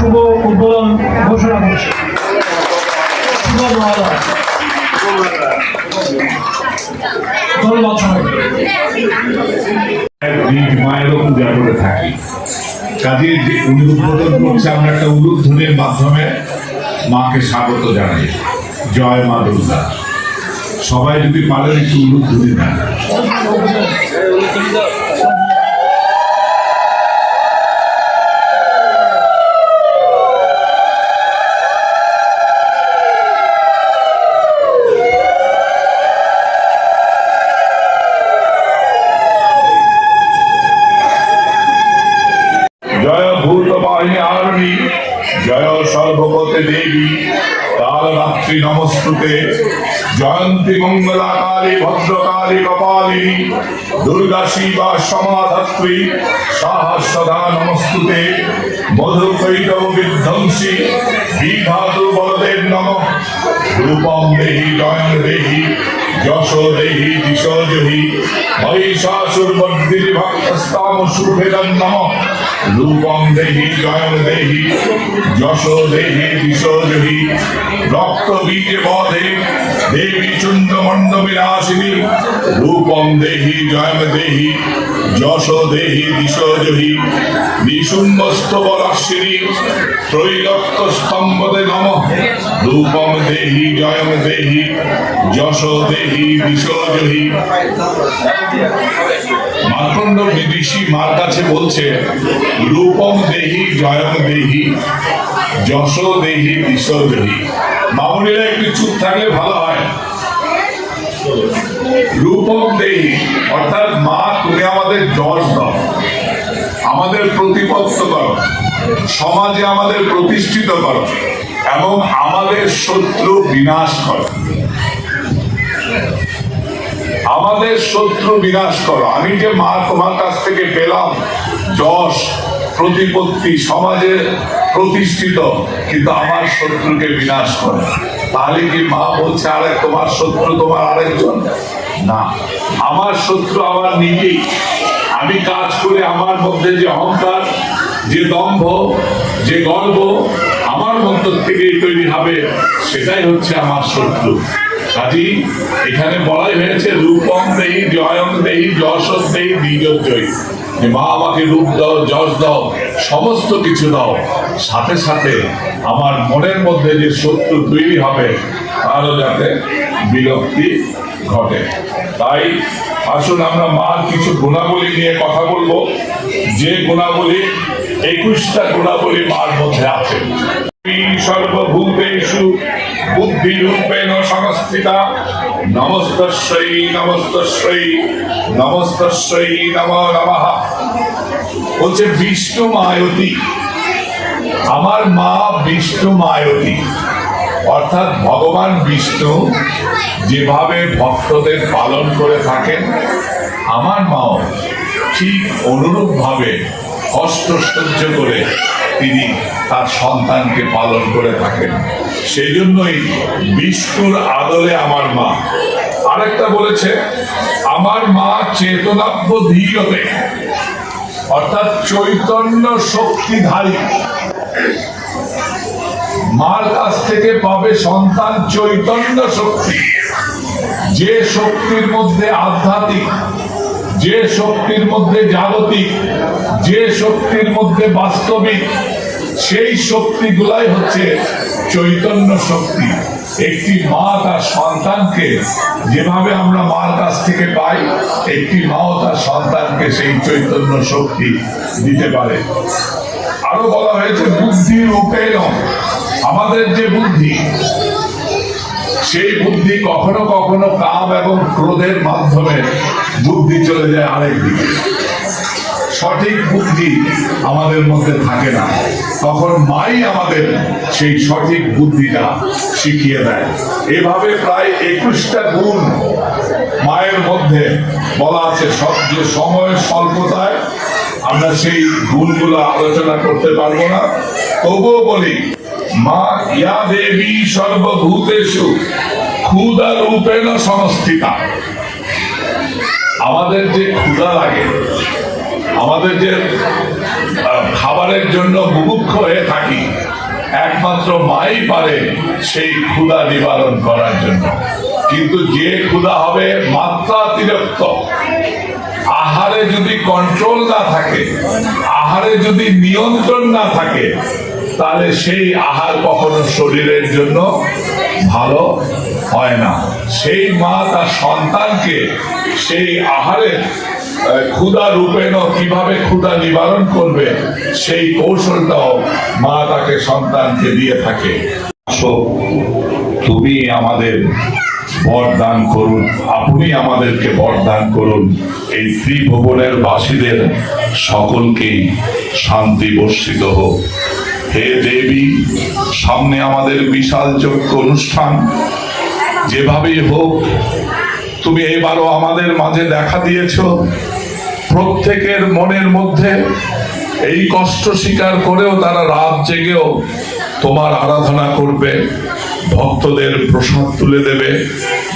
শুভ উদ্বোধন ঘোষণা করছি। থাকি। যে আমরা একটা মাধ্যমে মাকে স্বাগত জানাই। জয় মা দুর্গা। সবাই যদি পারেন একটু উলুধ্বনি দেন। শিবা সমাধাত্রী সাহস্রদা নমস্তুতে মধু কৈতব বিধ্বংসী বিঘাতু বলদেব নম। রূপম দেহি জয়ন দেহি যশ দেহি দিশ জহি, মহিষাসুর মর্দির ভক্তস্তাম সুভেদন নম। রূপম দেহি জয়ন দেহি যশ দেহি দিশ জহি। রক্ত বীজ বধে দেবী মণ্ড বিনাশিনী রূপম দেহি জয়ন দেহি যশ দেহি দিশ জহি নিশুম্বস্ত বলাশ্বিনী ত্রৈলক্ষ স্তম্ভতে নম দেহি, জয়ম দেহি যশ দেহি দিশ জহি মার্কণ্ড বিদেশি মার কাছে বলছে, রূপম দেহি, জয়ম দেহি যশ দেহি দিশ দেহি মামুনিরা একটু চুপ থাকলে ভালো হয়। রূপম দেহি অর্থাৎ মা, তুমি আমাদের যশ দাও। আমাদের প্রতিপত্ত করো। সমাজে আমাদের প্রতিষ্ঠিত করো এবং আমাদের শত্রু বিনাশ করো। আমাদের শত্রু বিনাশ করো। আমি যে মা, তোমার কাছ থেকে পেলাম যশ, প্রতিপত্তি সমাজে প্রতিষ্ঠিত, কিন্তু আমার শত্রুকে বিনাশ করো। তাহলে কি মা বলছে, আরে তোমার শত্রু তোমার আরেকজন? না। আমার শত্রু আমার নিজেই আমি কাজ করে আমার মধ্যে যে অহংকার, যে দম্ভ, যে গর্ব আমার মধ্য থেকেই তৈরি হবে, সেটাই হচ্ছে আমার শত্রু। কাজী, এখানে বলাই হয়েছে, রূপম দেহি জয়ম দেহি যশ দেহি দ্বিজ জয়ী। যে মা আমাকে রূপ দাও, যশ দাও, সমস্ত কিছু দাও। সাথে সাথে আমার মনের মধ্যে যে শত্রু তৈরি হবে, তারও যাতে বিরক্তি ঘটে। তাই আসুন আমরা মার কিছু গুণাবলী নিয়ে কথা বলব। যে গুণাবলী, একুশটা গুণাবলী মার মধ্যে আছে। সর্বভূতেষু সংস্থিতা। নম বিষ্ণু মায়তী আমার মা বিষ্ণু মায়তী অর্থাৎ ভগবান বিষ্ণু যেভাবে ভক্তদের পালন করে থাকেন, আমার মাও ঠিক অনুরূপ ভাবে কষ্ট সহ্য করে তিনি তার সন্তানকে পালন করে থাকেন। সেই জন্যই বিষ্ণুর আদলে আমার মা। আরেকটা বলেছে, আমার মা চেতনাব্য ধীরতে অর্থাৎ চৈতন্য শক্তিধারী। মার কাছ থেকে পাবে সন্তান চৈতন্য শক্তি। যে শক্তির মধ্যে আধ্যাত্মিক, যে শক্তির মধ্যে জাগতিক, যে শক্তির মধ্যে বাস্তবিক, সেই শক্তিগুলাই হচ্ছে চৈতন্য শক্তি। একটি মা তার সন্তানকে যেভাবে আমরা মার কাছ থেকে পাই, একটি মাও তার সন্তানকে সেই চৈতন্য শক্তি দিতে পারে। আরও বলা হয়েছে, বুদ্ধির উপেন আমাদের যে বুদ্ধি, সেই বুদ্ধি কখনো কখনো কাম এবং ক্রোধের মাধ্যমে বুদ্ধি চলে যায় আরেক দিকে। সঠিক বুদ্ধি আমাদের মধ্যে থাকে না। তখন মাই আমাদের সেই সঠিক বুদ্ধিটা শিখিয়ে দেয়। এভাবে প্রায় একুশটা গুণ মায়ের মধ্যে বলা আছে। সব যে সময় স্বল্পতায় আমরা সেই গুণগুলো আলোচনা করতে পারব না। তবুও বলি মা, ইয়া দেবী সর্বভূতেষু ক্ষুদা রূপেণ সংস্থিতা আমাদের যে ক্ষুদা লাগে, আমাদের যে খাবারের জন্য বুভুক্ষ হয়ে থাকি, একমাত্র মাই পারে সেই ক্ষুদা নিবারণ করার জন্য। কিন্তু যে ক্ষুদা হবে মাত্রাতিরিক্ত। আহারে যদি কন্ট্রোল না থাকে, আহারে যদি নিয়ন্ত্রণ না থাকে তাহলে সেই আহার কখনো শরীরের জন্য ভালো হয় না। সেই মা তার সন্তানকে সেই আহারের আহ, ক্ষুধা রূপেণ কীভাবে ক্ষুধা নিবারণ করবে সেই কৌশলটাও মা তাকে সন্তানকে দিয়ে থাকে। তুমি আমাদের বরদান করুন আপনি আমাদেরকে বরদান করুন। এই ত্রিভুবনের বাসীদের সকলকেই শান্তি বর্ষিত হোক। হে দেবী, সামনে আমাদের বিশাল যজ্ঞ অনুষ্ঠান। যেভাবেই হোক, তুমি এবারও আমাদের মাঝে দেখা দিয়েছ। প্রত্যেকের মনের মধ্যে এই কষ্ট স্বীকার করেও তারা রাত জেগেও তোমার আরাধনা করবে, ভক্তদের প্রসাদ তুলে দেবে,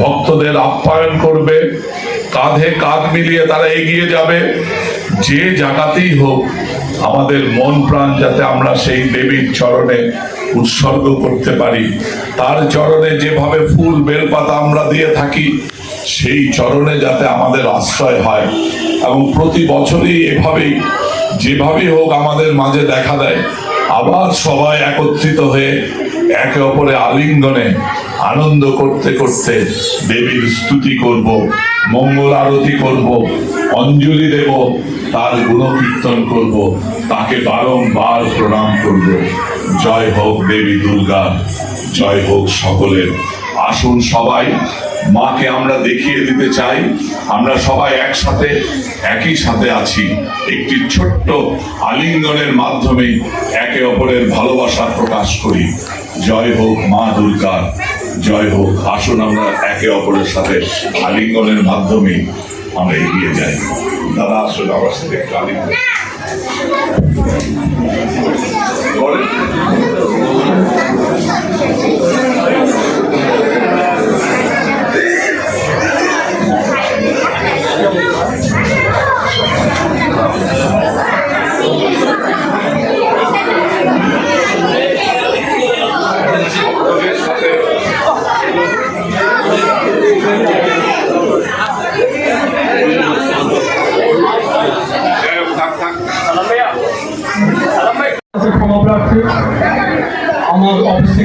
ভক্তদের আপ্যায়ন করবে, কাঁধে কাঁধ মিলিয়ে তারা এগিয়ে যাবে, যে জায়গাতেই হোক। আমাদের মন প্রাণ যাতে আমরা সেই দেবীর চরণে উৎসর্গ করতে পারি। তার চরণে যেভাবে ফুল, বেলপাতা আমরা দিয়ে থাকি, সেই চরণে যাতে আমাদের আশ্রয় হয়। এবং প্রতি বছরই এভাবেই, যেভাবেই হোক আমাদের মাঝে দেখা দেয় আবার সবাই একত্রিত হয়ে একে অপরে আলিঙ্গনে আনন্দ করতে করতে দেবীর স্তুতি করব, মঙ্গল আরতি করব, অঞ্জলি দেব, তার গুণকীর্তন করব, তাকে বারংবার প্রণাম করব। জয় হোক দেবী দুর্গা, জয় হোক সকলের। আসুন সবাই মাকে আমরা দেখিয়ে দিতে চাই। আমরা সবাই একসাথে, একই সাথে আছি। একটি ছোট্ট আলিঙ্গনের মাধ্যমে একে অপরের ভালোবাসা প্রকাশ করি। জয় হোক মা দুর্গা জয় হোক। আসুন আমরা একে অপরের সাথে আলিঙ্গনের মাধ্যমে আমরা এগিয়ে যাই। দাদা, আসুন আমার সাথে একটু আলিঙ্গন।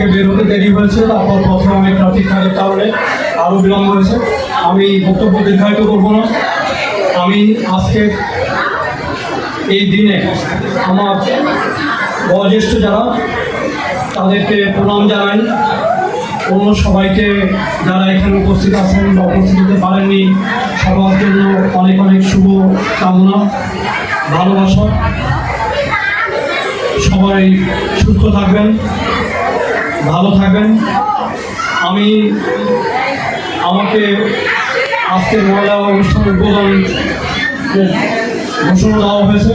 থেকে বের হতে দেরি হয়েছে, তারপর প্রথমে আমি ট্রাফিক খালের কারণে আরও বিলম্ব হয়েছে। আমি বক্তব্য দীর্ঘায়িত করব না। আমি আজকে এই দিনে আমার বয়োজ্যেষ্ঠ যারা, তাদেরকে প্রণাম জানাই। অন্য সবাইকে যারা এখানে উপস্থিত আছেন বা উপস্থিত হতে পারেননি, সবার জন্য অনেক অনেক শুভ কামনা, ভালোবাসা। সবাই সুস্থ থাকবেন। ভালো থাকবেন। আমি আমাকে আজকের মহিলা অনুষ্ঠান উদ্বোধন ঘোষণা দেওয়া হয়েছে।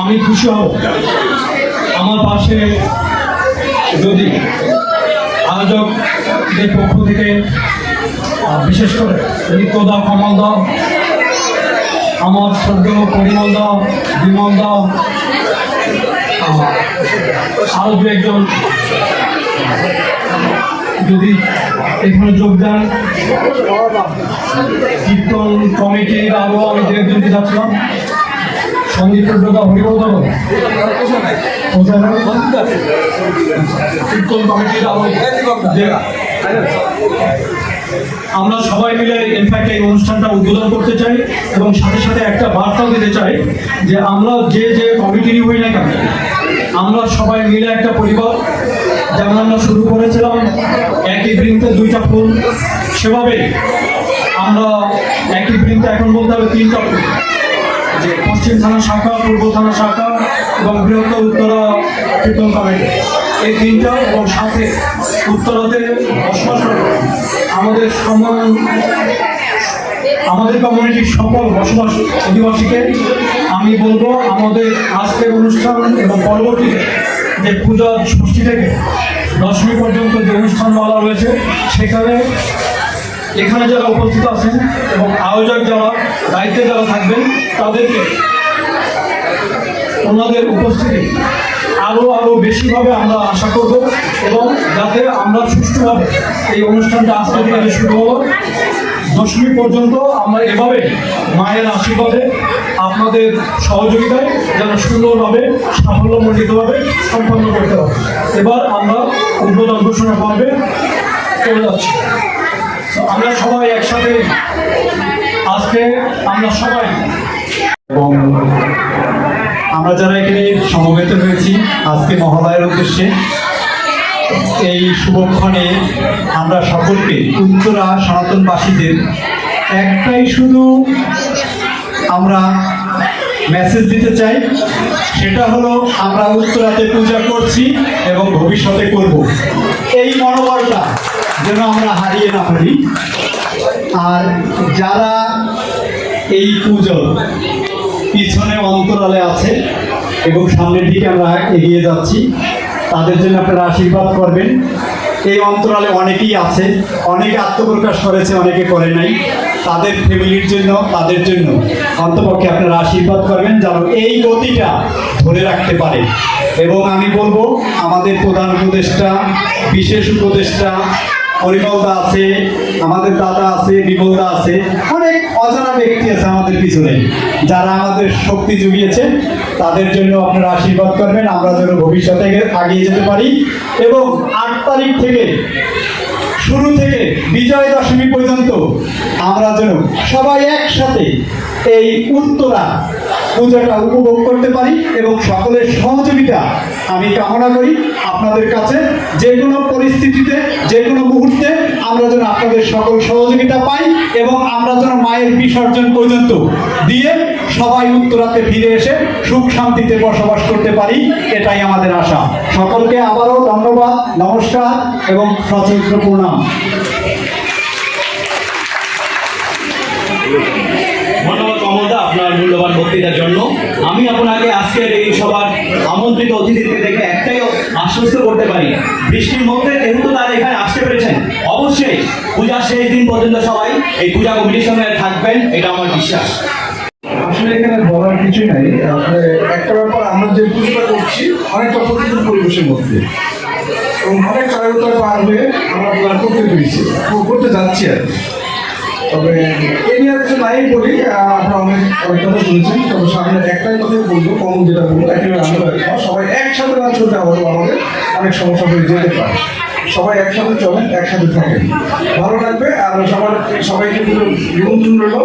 আমি খুশি হব। আমার পাশে যদি আয়োজকদের পক্ষ থেকে বিশেষ করে নিত্যদা কমল দা, আমার শ্রদ্ধেয় পরিমল দা, বিমল দা আরও দু একজন যদি এখানে যোগদান, কীর্তন কমিটির আরও আমি দু একজনকে যাচ্ছিলাম। হরিবল কীর্তন কমিটির আমরা সবাই মিলে ইনফ্যাক্ট এই অনুষ্ঠানটা উদ্বোধন করতে চাই এবং সাথে সাথে একটা বার্তাও দিতে চাই যে আমরা যে যে কমিটিরই হই না কেন, আমরা সবাই মিলে একটা পরিবার যেমন শুরু করেছিলাম। একই বৃন্তে দুইটা ফুল। সেভাবে আমরা একই বৃন্তে এখন বলতে হবে তিনটা ফুল। যে পশ্চিম থানা শাখা, পূর্ব থানা শাখা এবং বৃহত্তর উত্তরা কীর্তন কমিটি। এই তিনটা এবং সাথে উত্তরাতে বসবাস আমাদের সমান আমাদের কমিউনিটির সকল বসবাস অধিবাসীকে আমি বলব, আমাদের আজকের অনুষ্ঠান এবং পরবর্তীতে যে পূজা ষষ্ঠী থেকে দশমী পর্যন্ত যে অনুষ্ঠান বলা রয়েছে, সেখানে এখানে যারা উপস্থিত আছেন এবং আয়োজক যারা, দায়িত্বে যারা থাকবেন, তাদেরকে ওনাদের উপস্থিতি আরও আরও বেশিভাবে আমরা আশা করব এবং যাতে আমরা সুষ্ঠুভাবে এই অনুষ্ঠানটা আজকে থেকে শুরু হলো দশমী পর্যন্ত আমরা এভাবে মায়ের আশীর্বাদে আপনাদের সহযোগিতায় যেন সুন্দরভাবে, সাফল্যমণ্ডিতভাবে সম্পন্ন করতে পারি। এবার আমরা উদ্বোধন ঘোষণা পর্বে চলে যাচ্ছি। আমরা সবাই একসাথে, আজকে আমরা সবাই এবং আমরা যারা এখানে সমবেত হয়েছি, আজকে মহালয়ের উদ্দেশ্যে, এই শুভক্ষণে আমরা সকলকে, উত্তরা সনাতনবাসীদের, একটাই শুধু আমরা মেসেজ দিতে চাই, সেটা হলো আমরা উত্তরাতে পূজা করছি এবং ভবিষ্যতে করব। এই মনোবলটা যেন আমরা হারিয়ে না ফেলি আর যারা এই পুজো পিছনে অন্তরালে আছে এবং সামনের দিকে আমরা এগিয়ে যাচ্ছি, তাদের জন্য আপনারা আশীর্বাদ করবেন। এই অন্তরালে অনেকেই আছে, অনেকে আত্মপ্রকাশ করেছে, অনেকে করে নাই। তাদের ফ্যামিলির জন্য, তাদের জন্য অন্তপক্ষে আপনারা আশীর্বাদ করবেন যেন এই গতিটা ধরে রাখতে পারে। এবং আমি বলব, আমাদের প্রধান উপদেষ্টা, বিশেষ উপদেষ্টা পরিমলদা আছে, আমাদের দাদা আছে বিমলদা আছে, অনেক অজানা ব্যক্তি আছে আমাদের পিছনে। যারা আমাদের শক্তি জুগিয়েছে তাদের জন্য আপনারা আশীর্বাদ করবেন, আমরা যেন ভবিষ্যতে আগিয়ে যেতে পারি। এবং আট তারিখ থেকে, শুরু থেকে বিজয় দশমী পর্যন্ত আমরা যেন সবাই একসাথে এই উত্তরা পূজাটা উপভোগ করতে পারি এবং সকলের সহযোগিতা আমি কামনা করি আপনাদের কাছে। যে কোনো পরিস্থিতিতে, যে কোনো মুহূর্তে আমরা যেন আপনাদের সকল সহযোগিতা পাই এবং আমরা যেন মায়ের বিসর্জন পর্যন্ত দিয়ে সবাই উত্তরাতে ফিরে এসে সুখ শান্তিতে বসবাস করতে পারি, এটাই আমাদের আশা। সকলকে আবারও ধন্যবাদ, নমস্কার এবং সচেতন প্রণাম। এই পূজা কমিটির সঙ্গে থাকবেন, এটা আমার বিশ্বাস। আসলে এখানে বলার কিছু নাই। একটা ব্যাপার, আমরা যে পুজোটা করছি, অনেকটা প্রতিকূল পরিবেশের মধ্যে। এবং অনেক সহায়তা পার হয়ে আমরা প্ল্যান করতে পেরেছি কর- করতে যাচ্ছি আর। তবে এ নিয়ে কিছু নাই বলি আপনারা অনেক অনেক কথা শুনেছেন। তবে সামনে একটাই কথাই বলব, কমন যেটা বলব, একেবারে আমরা। সবাই একসাথে না চলতে হয়তো আমাদের অনেক সমস্যা হয়ে যেতে পারে। সবাই একসাথে চলেন একসাথে থাকেন। ভালো থাকবে আর সবার সবাইকে কিন্তু নিমন্ত্রণ রইল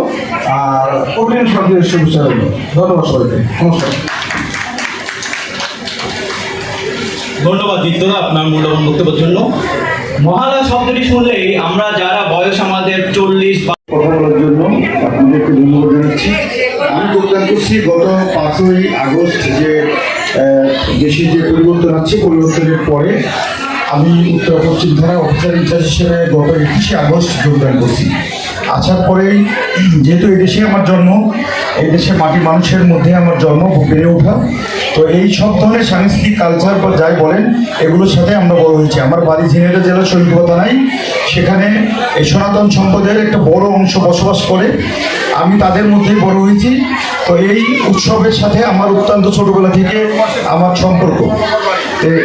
আর কঠিন সন্ধ্যের শুভেচ্ছা রইল। ধন্যবাদ সবাইকে। নমস্কার। ধন্যবাদ দিত্যদা আপনার মূল্যবান বক্তব্যের জন্য। মহালয়া শব্দটি শুনলেই আমরা যারা বয়স আমাদের চল্লিশ কথা বলার জন্য আপনাদেরকে ধন্যবাদ জানাচ্ছি। আমি যোগদান করছি গত পাঁচই আগস্ট যে আহ, দেশে যে পরিবর্তন আছে পরিবর্তনের পরে আমি উত্তর পশ্চিম থানার অফিসার ইনচার্জ হিসেবে গত একুশে আগস্ট যোগদান করছি। আসার পরেই, যেহেতু এই দেশে আমার জন্ম, এই দেশের মাটি মানুষের মধ্যে আমার জন্ম বেড়ে ওঠা, তো এই সব ধরনের সাংস্কৃতিক কালচার বা যাই বলেন, এগুলোর সাথে আমরা বড় হয়েছি। আমার বাড়ি ঝিনাইদহ জেলার শৈলকুপা নাই সেখানে এই সনাতন সম্প্রদায়ের একটা বড় অংশ বসবাস করে। আমি তাদের মধ্যেই বড় হয়েছি। তো এই উৎসবের সাথে আমার অত্যন্ত ছোটবেলা থেকে আমার সম্পর্ক।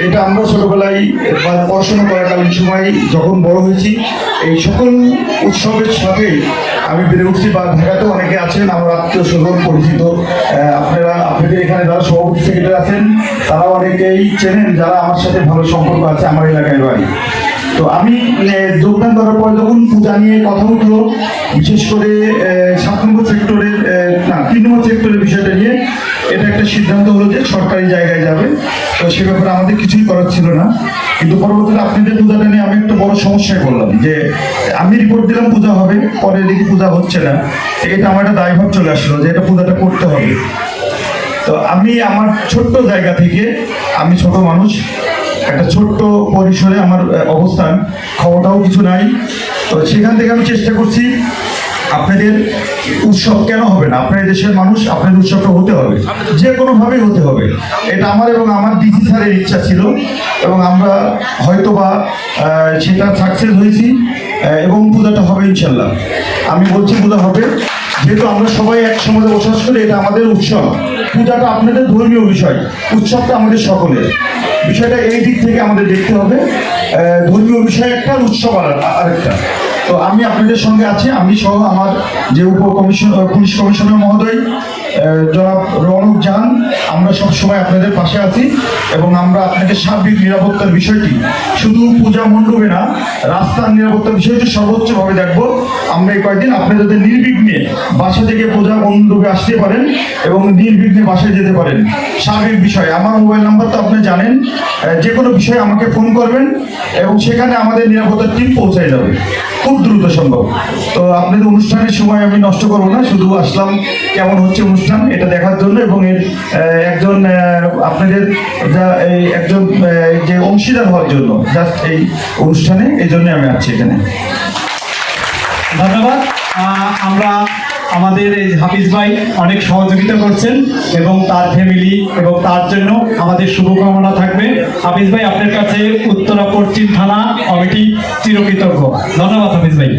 এটা আমরা ছোটোবেলায় বা পড়াশোনা করাকালীন সময় যখন বড় হয়েছি, এই সকল উৎসবের সাথে আমি বেড়ে উঠছি বা ঢাকাতেও অনেকে আছেন, আমার আত্মীয় স্বজন, পরিচিত আপনারা, আপনাদের এখানে যারা সভাপতি সেক্রেটারি আছেন, তারাও অনেকেই চেনেন যারা আমার সাথে ভালো সম্পর্ক আছে, আমার এলাকায় বাড়ি তো আমি যোগদান করার পর যখন পূজা নিয়ে কথা উঠল বিশেষ করে সাত নম্বর সেক্টরের না, তিন নম্বর সেক্টরের বিষয়টা নিয়ে, এটা একটা সিদ্ধান্ত হলো যে সরকারি জায়গায় যাবে। তো সে ব্যাপারে আমাদের কিছুই করার ছিল না। কিন্তু পরবর্তীতে আপনাদের পূজাটা নিয়ে আমি একটা বড় সমস্যায় পড়লাম যে, আমি রিপোর্ট দিলাম পূজা হবে, পরে দেখি পূজা হচ্ছে না। এটা আমার একটা দায়ভাব চলে আসলো যে এটা পূজাটা করতে হবে। তো আমি আমার ছোট্ট জায়গা থেকে, আমি ছোট মানুষ একটা ছোট্ট পরিসরে আমার অবস্থান, ক্ষমতাও কিছু নাই। তো সেখান থেকে আমি চেষ্টা করছি, আপনাদের উৎসব কেন হবে না? আপনার দেশের মানুষ আপনাদের উৎসবটা হতে হবে। যে কোনোভাবেই হতে হবে। এটা আমার এবং আমার ডিসি স্যারের ইচ্ছা ছিল এবং আমরা হয়তো বা সেটা সাকসেস হয়েছি এবং পূজাটা হবে ইনশাল্লাহ। আমি বলছি পূজা হবে। যেহেতু আমরা সবাই এক সমাজে বসবাস করি, এটা আমাদের উৎসব। পূজাটা আপনাদের ধর্মীয় বিষয়, উৎসবটা আমাদের সকলের। বিষয়টা এই দিক থেকে আমাদের দেখতে হবে। ধর্মীয় বিষয় একটা, উৎসব আর- আরেকটা। তো আমি আপনাদের সঙ্গে আছি, আমি সহ আমার যে উপ কমিশন পুলিশ কমিশনার মহোদয় জনাব রৌনক যান, আমরা সব সময় আপনাদের পাশে আছি এবং আমরা আপনাদের সার্বিক নিরাপত্তার বিষয়টি শুধু পূজা মণ্ডপে না, রাস্তার নিরাপত্তার বিষয়টি সর্বোচ্চভাবে দেখব। আমরা এই কয়েকদিন আপনাদের যাতে নির্বিঘ্নে বাসা থেকে পূজা মণ্ডপে আসতে পারেন এবং নির্বিঘ্নে বাসায় যেতে পারেন। সার্বিক বিষয়, আমার মোবাইল নাম্বার তো আপনি জানেন যে কোনো বিষয়ে আমাকে ফোন করবেন এবং সেখানে আমাদের নিরাপত্তার টিম পৌঁছায় যাবে। খুব দ্রুত সম্ভব। তো আপনাদের অনুষ্ঠানের সময় আমি নষ্ট করব না, শুধু আসলাম, কেমন হচ্ছে অনুষ্ঠান? এটা দেখার জন্য এবং এর একজন আপনাদের যা এই একজন যে অংশীদার হওয়ার জন্য জাস্ট এই অনুষ্ঠানে, এই জন্য আমি আছি এখানে। ধন্যবাদ। আমরা আমাদের এই হাফিজ ভাই অনেক সহযোগিতা করছেন এবং তার ফ্যামিলি এবং তার জন্য আমাদের শুভকামনা থাকবে। হাফিজ ভাই, আপনার কাছে উত্তরা পশ্চিম থানা কমিটি চিরকৃতজ্ঞ। ধন্যবাদ হাফিজ ভাই।